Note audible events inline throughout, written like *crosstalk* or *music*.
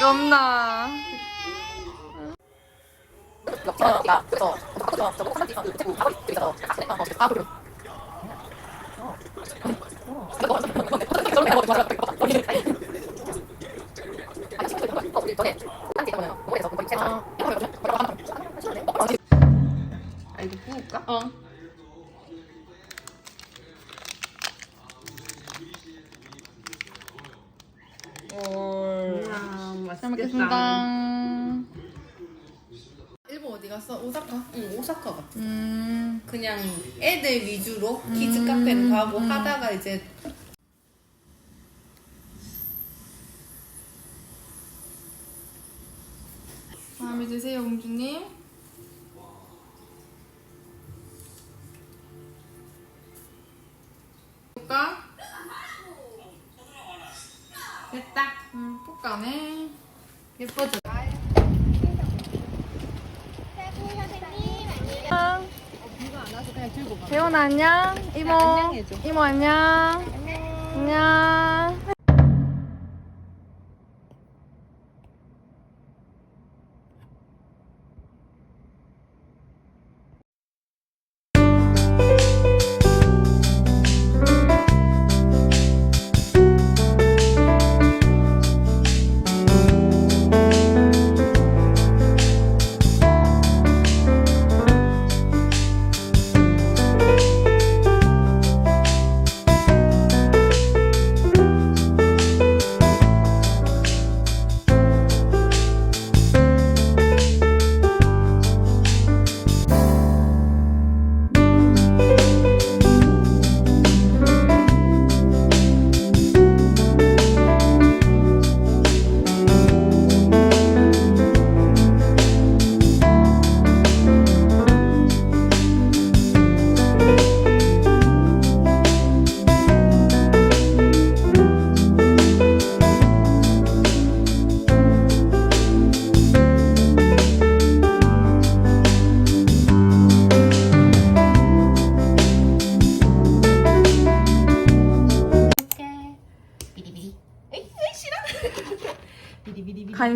이거 없나? 아 갔어? 오사카? 응, 오사카 같아. 음. 그냥 애들 위주로 키즈 카페는 가고 하다가 이제 마음에 드세요, 공주님? 볼까? 됐다. 응, 볶아네. 예뻐져. 재원 안녕. 이모. 이모 안녕. 안녕.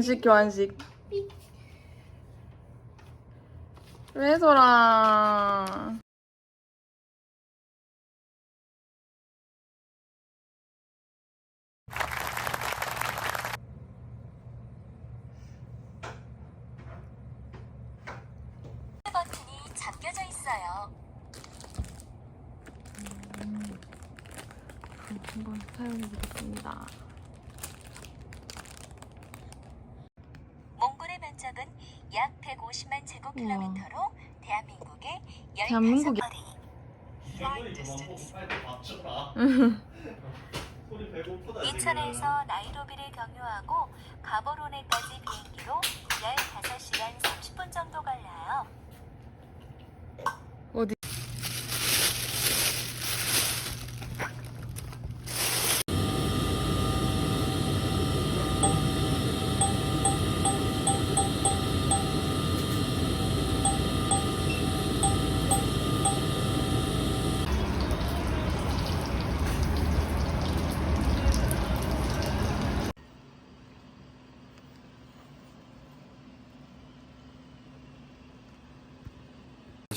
간식 교환식. 왜 소라? 버튼이 잠겨져 있어요. 한번 사용해 보겠습니다. 몽골의 면적은 약 150만 제곱킬로미터로 대한민국의 대한민국이- 15거리. 이천에서 나이로비를 경유하고 가보로네까지 비행기로 약 5시간 30분 정도 걸려요.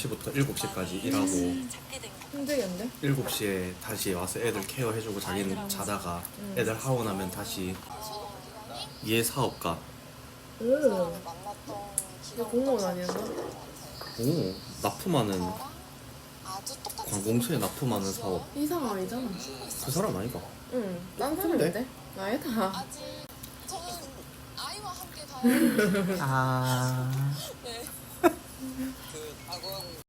시부터 7시까지 일하고 힘들겠는데? 7시에 다시 와서 애들 케어해주고 자기는 자다가 애들 하고 나면 다시 얘 사업가 오. 이거 공무원 아니었나? 오 납품하는 관공서에 납품하는 사업 이 사람 아니잖아. 그 사람 아이가 응. 딴 사람인데? 나이다. *laughs* 아 *laughs* 그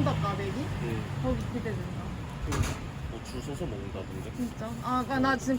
금박 까베기 응. 거기 기대된다. 뭐 줄 서서 먹는다던데. 진짜. 아, 나- 나 지금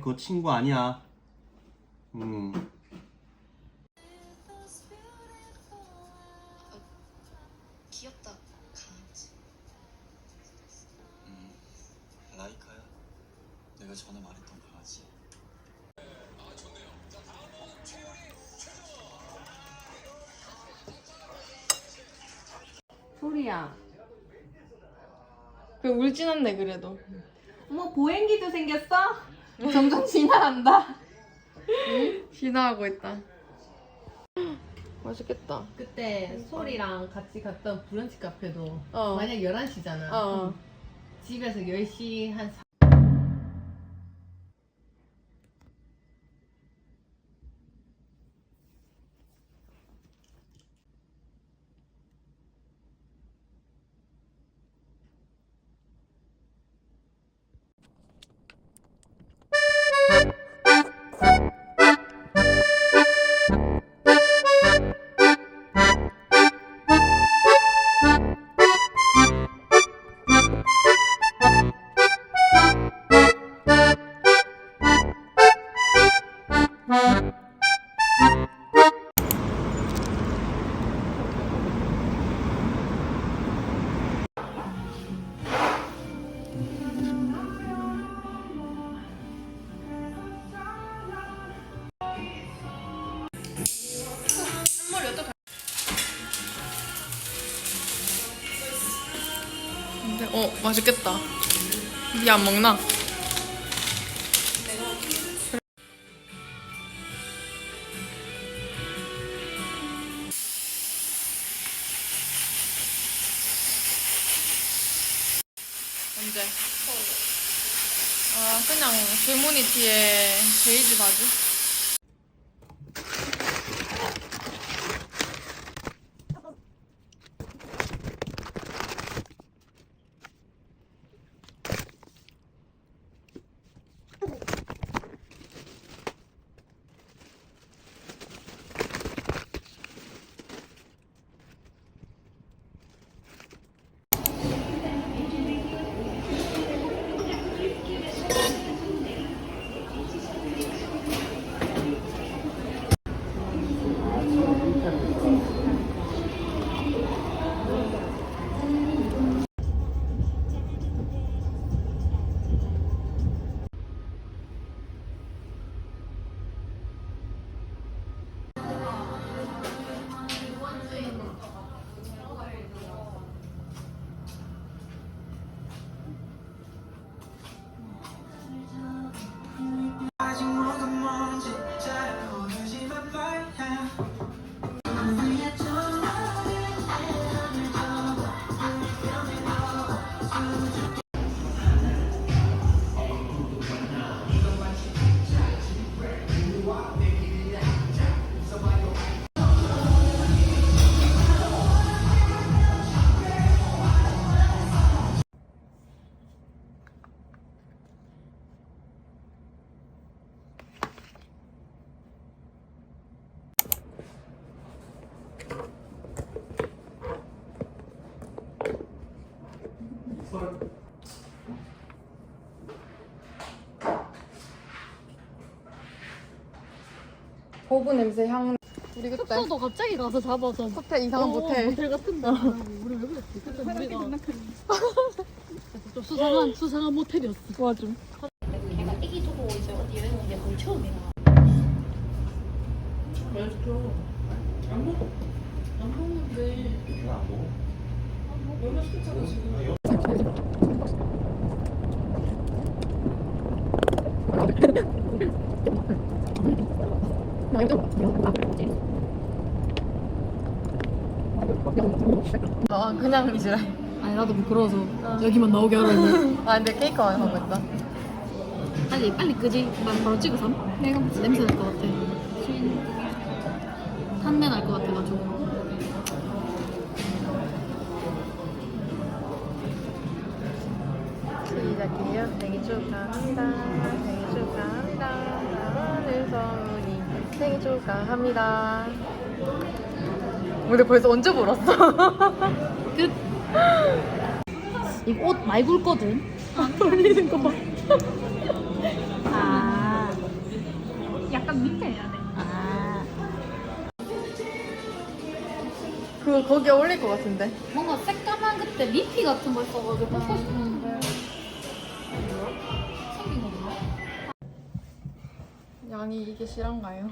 그거 친구 아니야. 음. 귀엽다 강아지 라이카야? 내가 전에 말했던 강아지. 소리야. 그 울진 않네 그래도. 어머 보행기도 생겼어? 점점 진화한다. 진화하고 있다. *gasps* 맛있겠다. 그때 소리랑 같이 갔던 브런치 카페도 어. 만약 11시잖아. 어. 집에서 10시 한 어 맛있겠다. 니 안 먹나? 언제? 아 그냥 줄무늬 티에 베이지 바지? 고구 냄새 향. 우리 그때 숙소도 갑자기 가서 잡아서 호텔 이상한 어, 모텔. 모텔 같은데 우리 왜 그랬지? 그때 우리가 좀 *laughs* 수상한 수상한 모텔이었어 맞아. 걔가 애기 두고 이제 어디 여행 온게 거의 처음이야 이거 안 먹어? 아 *laughs* 그냥 이지라. 아니 나도 부끄러워서 여기만 나오게 하라고 *laughs* 아 근데 케이크 많이 하고 있다. 아니 빨리 끄지 난 바로 찍어삼 내가 무슨 냄새 날 것 같아 탄내 날 것 같아가지고 시작해요. 생일 축하합니다. 생일 축하합니다. 생일 축하합니다. 근데 벌써 언제 불었어? *laughs* 끝 이거 옷 많이 굵거든 안 돌리는 거 봐 *laughs* 아 약간 밑에 해야 돼 아 그거 거기에 올릴 것 같은데. 뭔가 새까만 그때 리피 같은 거 있어가지고 뽑고 싶었는데 생긴 거? 양이 이게 실한가요?